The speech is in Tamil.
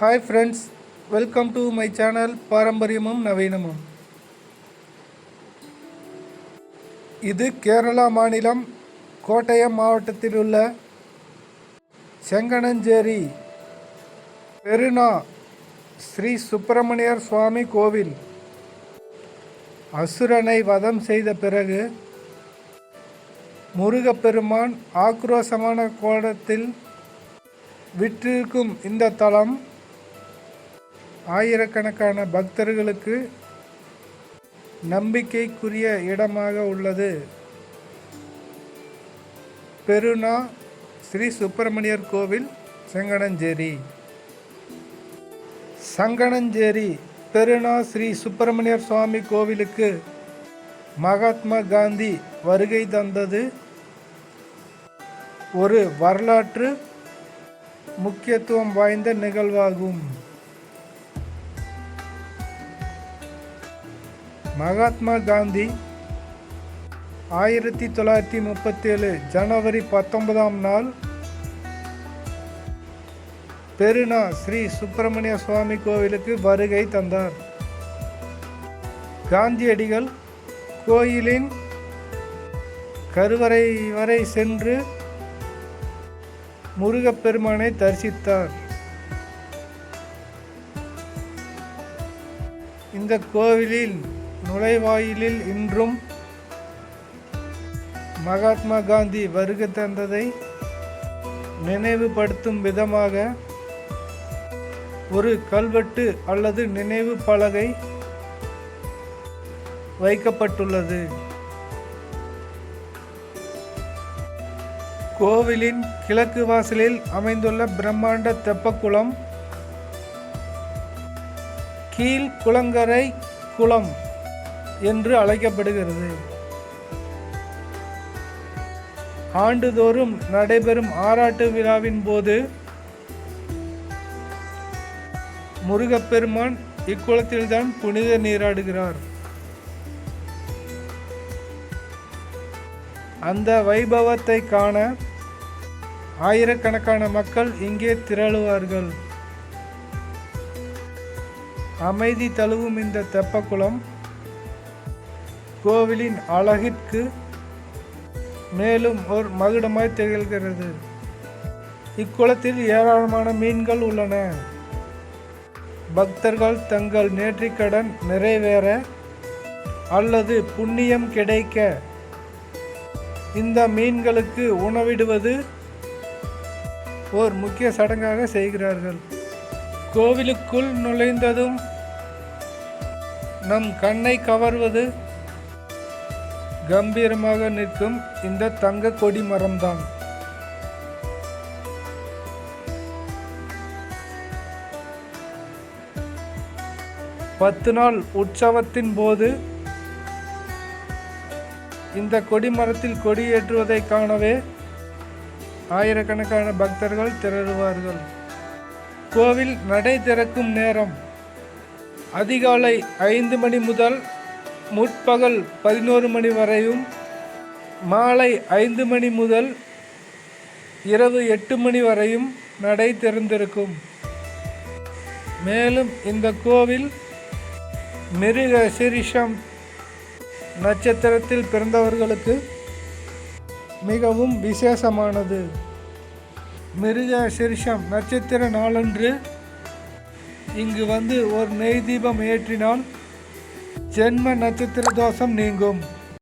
Hi friends welcome to my channel பாரம்பரியமும் நவீனமும் இது கேரளா மாநிலம் கோட்டயம் மாவட்டத்தில் உள்ள செங்கனஞ்சேரி பெருநா ஸ்ரீ சுப்பிரமணியர் சுவாமி கோவில். அசுரனை வதம் செய்த பிறகு முருகப்பெருமான் ஆக்ரோஷமான கோலத்தில் விற்றிருக்கும் இந்த தலம் ஆயிரக்கணக்கான பக்தர்களுக்கு நம்பிக்கைக்குரிய இடமாக உள்ளது. பெருனா ஸ்ரீ சுப்பிரமணியர் கோவில் செங்கணஞ்சேரி. சங்கணஞ்சேரி பெருனா ஸ்ரீ சுப்பிரமணியர் சுவாமி கோவிலுக்கு மகாத்மா காந்தி வருகை தந்தது. ஒரு வரலாற்று முக்கியத்துவம் வாய்ந்த நிகழ்வாகும். மகாத்மா காந்தி ஆயிரத்தி தொள்ளாயிரத்தி முப்பத்தேழு ஜனவரி பத்தொன்பதாம் நாள் பெருனா ஸ்ரீ சுப்பிரமணிய சுவாமி கோவிலுக்கு வருகை தந்தார். காந்தியடிகள் கோயிலின் கருவறை வரை சென்று முருகப்பெருமானை தரிசித்தார். இந்த கோவிலில் நுழைவாயிலில் இன்றும் மகாத்மா காந்தி வருகை தந்ததை நினைவுபடுத்தும் விதமாக ஒரு கல்வெட்டு அல்லது நினைவு பலகை வைக்கப்பட்டுள்ளது. கோவிலின் கிழக்கு வாசலில் அமைந்துள்ள பிரம்மாண்ட தெப்பக்குளம் கீழ் குளங்கரை குளம். என்று அழைக்கப்படுகிறது. ஆண்டுதோறும் நடைபெறும் ஆராட்டு விழாவின் போது முருகப்பெருமான் இக்குளத்தில்தான் புனித நீராடுகிறார். அந்த வைபவத்தை காண ஆயிரக்கணக்கான மக்கள் இங்கே திரளுவார்கள். அமைதி தழுவும் இந்த தெப்பக்குளம் கோவிலின் அழகிற்கு மேலும் ஒரு மகுடமாய் திகழ்கிறது. இக்குளத்தில் ஏராளமான மீன்கள் உள்ளன. பக்தர்கள் தங்கள் நேற்றிக்கடன் நிறைவேற அல்லது புண்ணியம் கிடைக்க இந்த மீன்களுக்கு உணவிடுவது ஓர் முக்கிய சடங்காக செய்கிறார்கள். கோவிலுக்குள் நுழைந்ததும் நம் கண்ணை கவர்வது கம்பீரமாக நிற்கும் இந்த தங்க கொடி மரம்தான். பத்து நாள் உற்சவத்தின் போது இந்த கொடிமரத்தில் கொடியேற்றுவதை காணவே ஆயிரக்கணக்கான பக்தர்கள் திரழுவார்கள் கோவில் நடை திறக்கும் நேரம். அதிகாலை ஐந்து மணி முதல் முற்பகல் பதினோரு மணி வரையும் மாலை ஐந்து மணி முதல் இரவு எட்டு மணி வரையும் நடை திறந்திருக்கும். மேலும் இந்த கோவில் மிருக சிரிஷம் நட்சத்திரத்தில் பிறந்தவர்களுக்கு மிகவும் விசேஷமானது. மிருக சிரிஷம் நட்சத்திர நாளன்று இங்கு வந்து ஒரு நெய் தீபம் ஏற்றினால் ஜென்ம நட்சத்திர தோஷம் நீங்கும்.